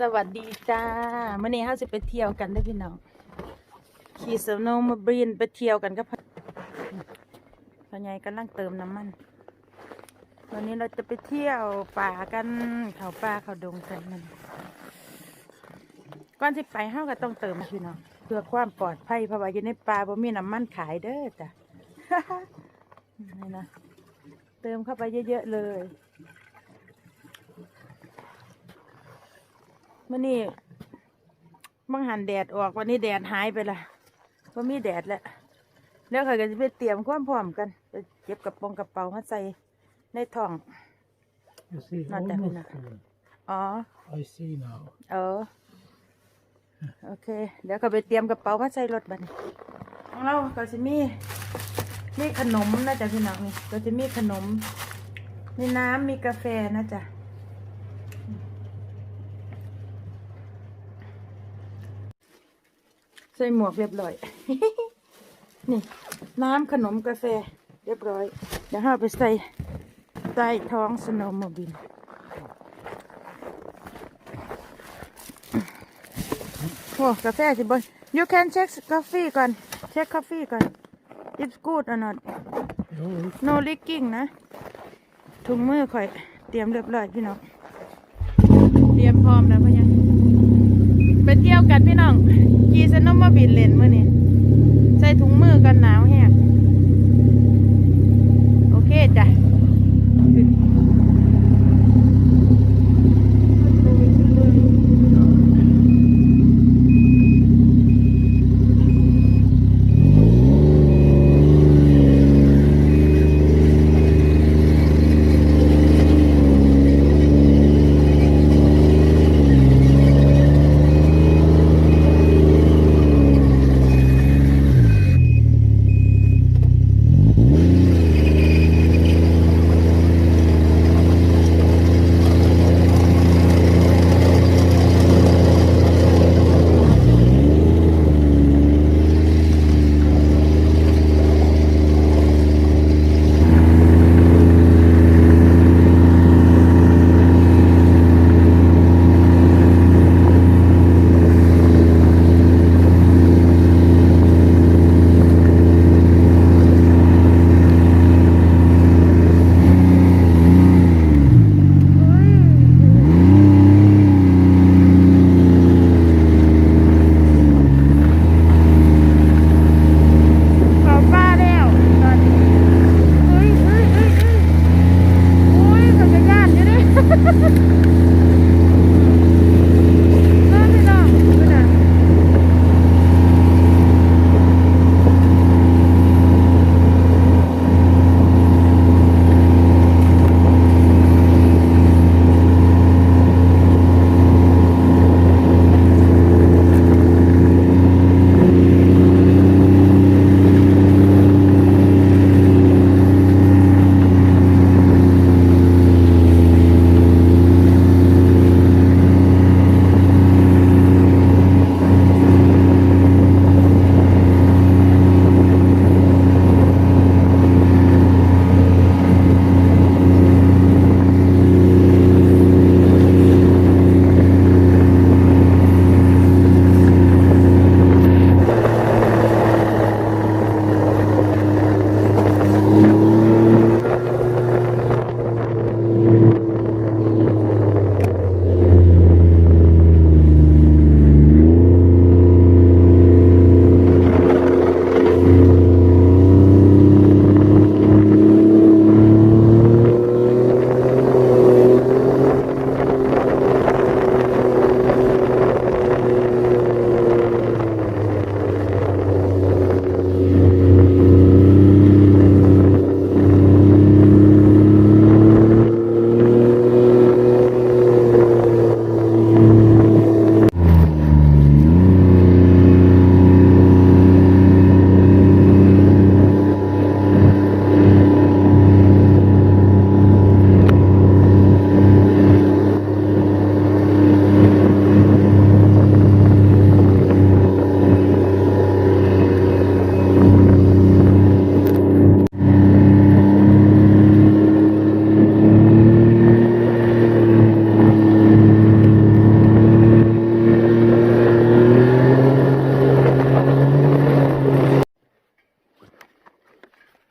สวัสดีจ้าเมื่อนี้เราจะไปเที่ยวกันได้พี่น้อง ขี่สโนว์มาบรีนไปเที่ยวกันกับพ่อพ่อใหญ่กำลังเติมน้ำมัน วันนี้เราจะไปเที่ยวป่ากันเขาป่าเขาดงกันมันก่อนที่ไปเฮาก็ต้องเติมพี่น้องเพื่อความปลอดภัยเพราะว่าอยู่ในป่าบ่มีน้ำมันขายเด้อจ้ะนี่นะเติมเข้าไปเยอะๆเลย มื่อนี้บังหันแดดออกวันนี้แดดหายไปละว่ามีแดดแล้วแล้วเขาก็จะไปเตรียมความพร้อมกันไปเก็บกระโปรงกระเป๋ามาใส่ในท้อง You see, Not that almost enough. full. อ๋อ I see now. เออ โอเค เดี๋ยวก็ไปเตรียมกระเป๋ามาใส่รถบัดนของเราก็จะมีมีขนมนะจ๊ะพี่น้องนี่ก็จะมีขนม มีน้ำมีกาแฟนะจ๊ะ ใส่หมวกเรียบร้อย นี่ น้ำขนมกาแฟ เรียบร้อย เดี๋ยวเราไปใส่ใต้ท้องสโนว์โมบิลโอ้กาแฟสิบน you can check coffee ก่อน check coffee ก่อน it's good or not no leaking นะ ถุงมือข่อย เตรียมเรียบร้อยพี่น้อง เตรียมพร้อมแล้วพ่อย เที่ยวกันพี่น้องขี่สนมมาบินเลนเมื่อนี้ใส่ถุงมือกันหนาวแห้งโอเคจ้ะ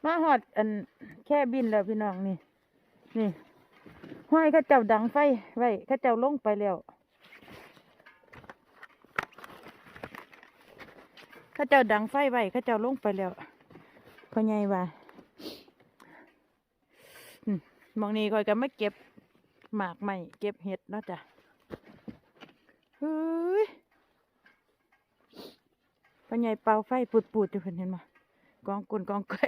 ว่าหอดแค่บินแล้วพี่น้องนี่ นี่ห้อยข้าเจ้าดังไฟไว้ข้าเจ้าลงไปแล้วข้าเจ้าดังไฟไว้ข้าเจ้าลงไปแล้วพ่อใหญ่ว่าอืมองนี้คอยก็มาเก็บหมากใหม่เก็บเห็ดเนาะจ้ะเฮ้ยพ่อใหญ่เป่าไฟปูดๆอยู่เพิ่นเห็นม กองกุนกองไก่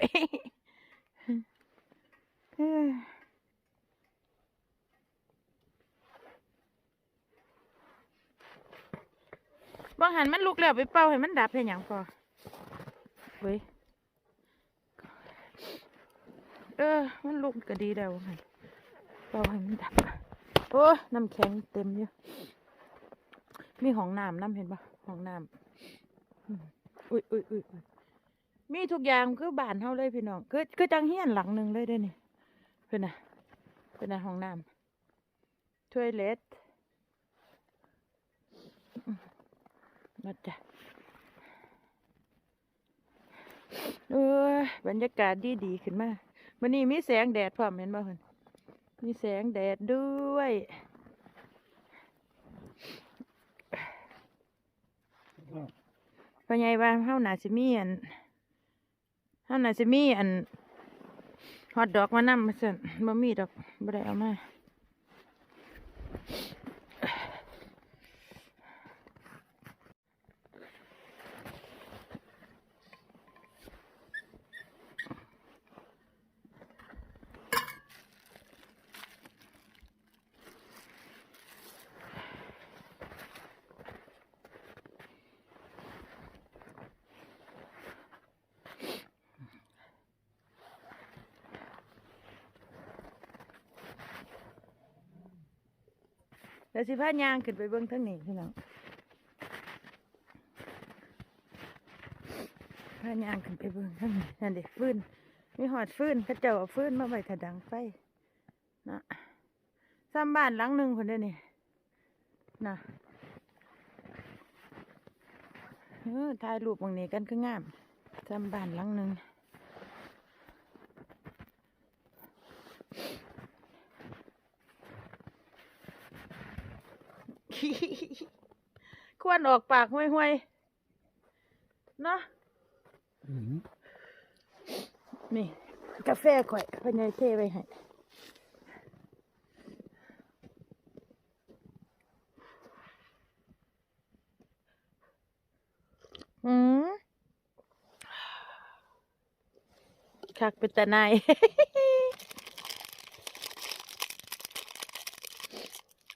เฮ้ยบางหันมันลุกแล้วไปเป่าให้มันดับให้หยังพอเว้ยเออ มันลุกก็ดีแล้วบางหันเป่าให้มันดับ โอ้น้ำแข็งเต็มอยู่มีห้องน้ำน้ำเห็นปะห้องน้ำอุ้ยอุ้ยอุ้ย มีทุกอย่างคือบ้านเฮาเลยพี่น้องคือคือจังเฮียนหลังหนึ่งเลยเด้อนี่เพื่อนน่ะเพื่อนน่ะห้องน้ำถ้วยเล็ดมาจ้ะเออบรรยากาศดีดีๆขึ้นมาวันนี้มีแสงแดดพร้อมเห็นบ่เพิ่นมีแสงแดดด้วยปัญญาว่าเฮาน่าสิมีอัน ท่าน่าสิมีอันฮอตดอกมานำมาสั่นบ่มีดอกบ่ได้เอามา แล้วสิพายางขึ้นไปเบิ่งทางนี้พี่น้องพายางขึ้นไปเบิ่งทางนี้นั่นเด็กฟืนมีหอดฟืนเขาเจ้าเอาฟื้นมาไว้ถ้าดังไฟนะซ้ำบ้านหลังหนึ่งคนเดียวนี่นะเออถ่ายรูปตรงนี้กันคืองามซ้ำบ้านหลังหนึ่ง ค วรออกปากห่วยๆเนาะ Mm. นี่ กาแฟข่อยเพิ่นให้เทไว้ให้อืมคักเป็นตาในาย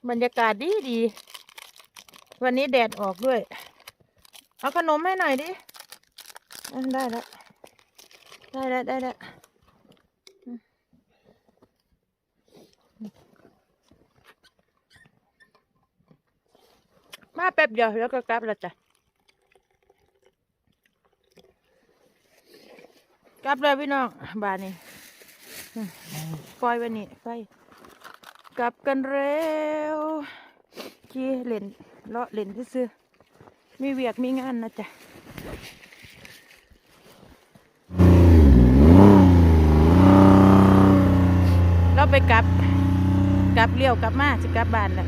บรรยากาศดีดีๆ วันนี้แดดออกด้วย เอาขนมให้หน่อยดิได้แล้วได้แล้วได้แล้วมาแป๊บเดียวแล้วก็กลับแล้วจ้ะกลับแล้วพี่น้องบานนี้ปล่อยว้นี่ไป กลับกันเร็ว ขี่เล่นเลาะเล่นซื่อมีเวียกมีงานนะจ๊ะเราไปกลับกลับเลี้ยวกลับมาจะกลับบ้านแหละ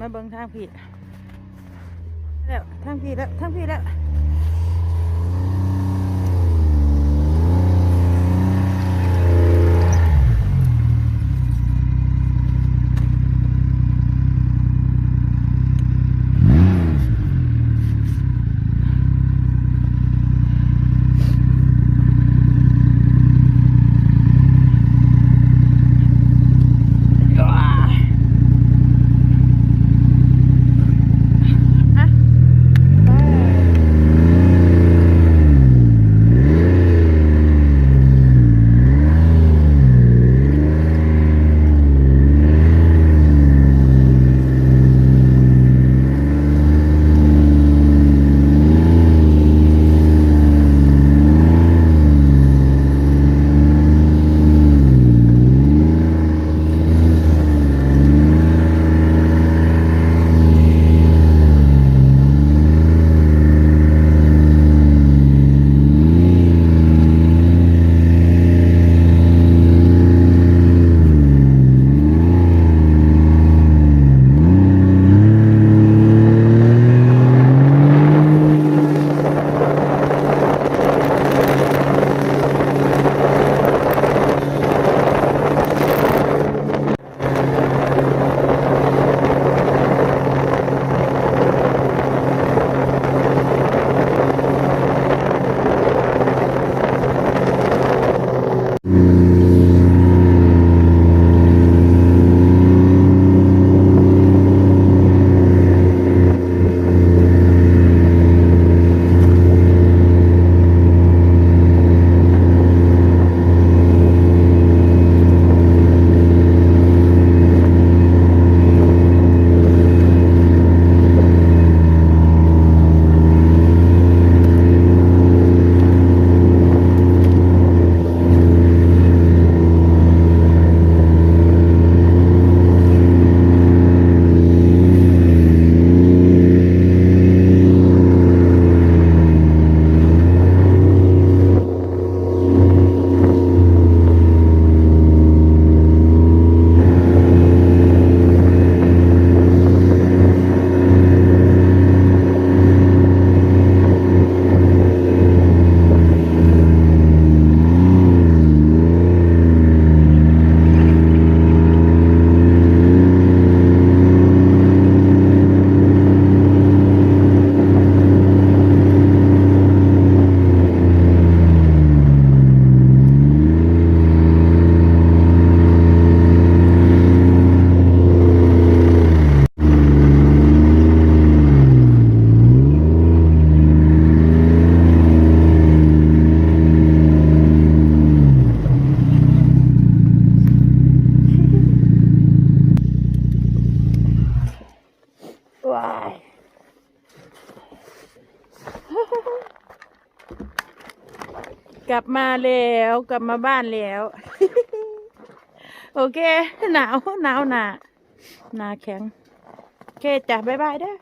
มาเบิ่งทางพี่แล้วทางพี่แล้วทางพี่แล้ว แล้วกลับมาบ้านแล้ว โอเค หนาวหนาวหนาหนาแข็ง โอเคจ้ะบ๊ายบายเด้อ